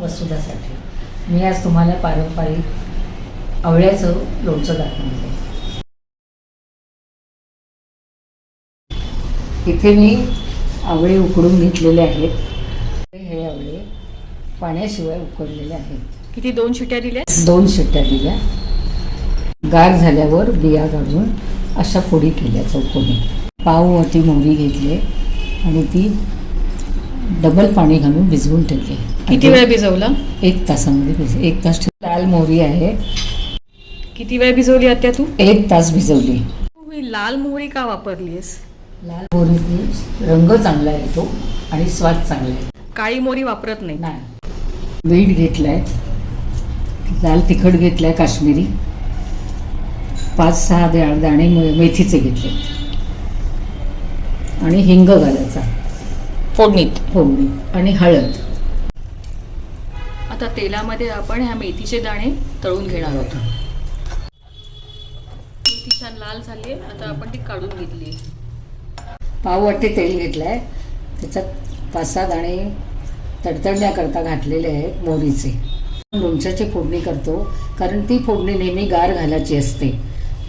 वसुदासाठी मी आज तुम्हाला पारंपरिक आवळ्याचं लोणचं आहे. इथे मी आवळे उकडून घेतलेले आहेत. हे आवळे पाण्याशिवाय उकडलेले आहेत. किती दोन शिट्या दिल्या? दोन शिट्ट्या दिल्या. गार झाल्यावर बिया काढून अशा फोडी केल्या चौकोनी. पाव वाटी मोहरी घेतली आणि ती डबल पाणी घालून भिजवून ठेवली. किती वेळ भिजवला? एक तासामध्ये भिज एक तास ठेव- लाल मोहरी आहे. किती वेळ भिजवली आत्या तू? एक तास भिजवली. तू ही लाल मोहरी का वापरलीस लाल मोहरीची रंग चांगला येतो आणि स्वाद चांगला आहे. काळी मोहरी वापरत नाही. नाही. मीठ घेतलाय. लाल तिखट घेतलाय काश्मीरी. पाच सहा दाणे मे- मेथीचे घेतले आणि हिंग घालायचा. फोडणीत. फोडणी आणि हळद. आता तेलामध्ये आपण ह्या मेथीचे दाणे तळून घेणार आहोत. मेथी छान लाल झाली आता आपण ती काढून घेतली पाव वाटे तेल घेतलंय. त्याच्यात पाच सहा दाणे तडतडण्याकरता घातलेले आहेत मोहरीचे. लोणच्याची फोडणी करतो कारण ती फोडणी नेहमी गार घालायची असते.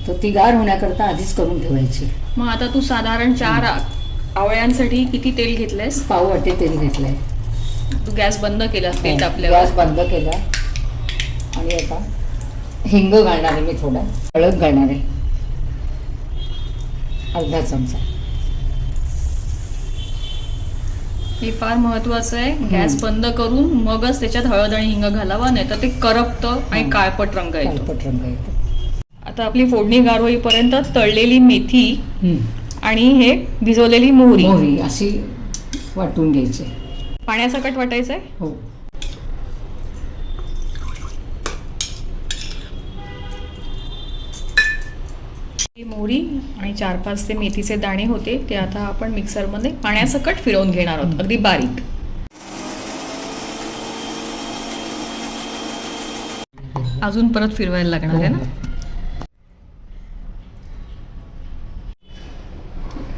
तर ती गार होण्याकरता आधीच करून ठेवायची. मग आता तू साधारण चार आ- आवळ्यांसाठी किती तेल घेतलंयस? पाव वाटे तेल घेतलंय. तू गॅस बंद केलास तेल गॅस तापल्यावर बंद केला. आणि आता हिंग घालणार आहे मी थोडा. हळद घालणार आहे. अर्धा चमचा. हे फार महत्वाचं आहे. गॅस बंद करून मगच त्याच्यात हळद आणि हिंग घालावा नाही तर ते करपतं आणि हं. काळपट रंग येतो. रंग येतो. आता आपली फोडणी गार होईपर्यंत तळलेली मेथी हं. आणि हे भिजवलेली मोहरी. मोहरी अशी वाटून घ्यायची. पाण्यासकट वाटायचंय? हो. ही मोहरी आणि चार पाच ते मेथीचे दाणे होते ते आता आपण मिक्सरमध्ये पाण्यासकट फिरवून घेणार आहोत. अगदी बारीक. अजून परत फिरवायला लागणार आहे ना?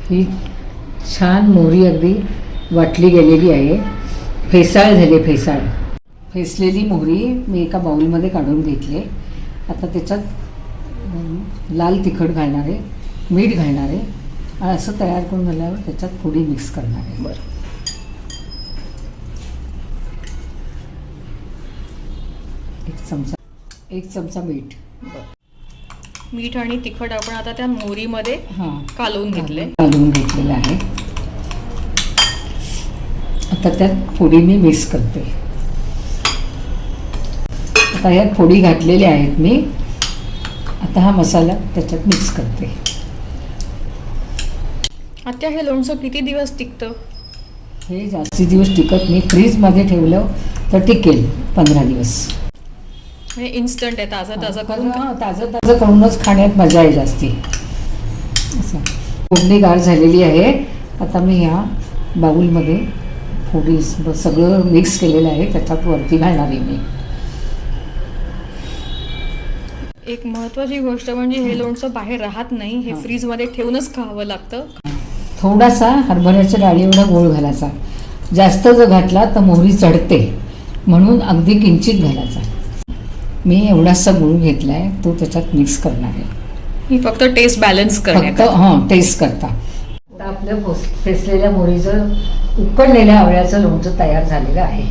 ही छान मोहरी अगदी वाटली गेलेली आहे. फेसाळ झाली फेसाळ. फेसलेली मोहरी मी एका बाउलमध्ये काढून घेतली. आता त्याच्यात लाल तिखट घालणार आहे मीठ घालणार आहे. आणि असं तयार करून झाल्यावर त्याच्यात थोडी मिक्स करणार आहे. बरं. एक चमचा एक चमचा मीठ. मीठ आणि तिखट आपण आता त्या मोहरीमध्ये हां. कालवून घेतलंय. घालून घेतलेलं आहे. आता त्यात फोडी मी मिक्स करते. आता यात फोडी घातलेल्या आहेत मी. आता हा मसाला त्याच्यात मिक्स करते. आता हे लोणचं किती दिवस टिकतं? हे जास्ती दिवस टिकत नाही. फ्रीजमध्ये ठेवलं तर टिकेल पंधरा दिवस. म्हणजे इन्स्टंट आहे ताजं ताजं करून हां, ताजं ताजं करूनच खाण्यात मजा आहे जास्ती. असं. फोडणी गार झालेली आहे. आता मी ह्या बाऊलमध्ये फोडी सगळं मिक्स केलेलं आहे. त्याच्यात वरती घालणार आहे मी. एक महत्वाची गोष्ट म्हणजे हे लोणचं बाहेर राहत नाही. हे हा. फ्रीजमध्ये ठेवूनच खावं लागतं. थोडासा हरभऱ्याच्या डाळी एवढा गोळ घालायचा. जास्त जर घातला तर मोहरी चढते. म्हणून अगदी किंचित घालायचा. मी एवढासा गुळ घेतलाय तो त्याच्यात मिक्स करणार आहे. ही फक्त टेस्ट बॅलन्स फक्त करण्यात हां टेस्ट करता. आता आपल्या फेसलेल्या मोहरीचं उकडलेल्या आवळ्याचं लोणचं तयार झालेलं आहे.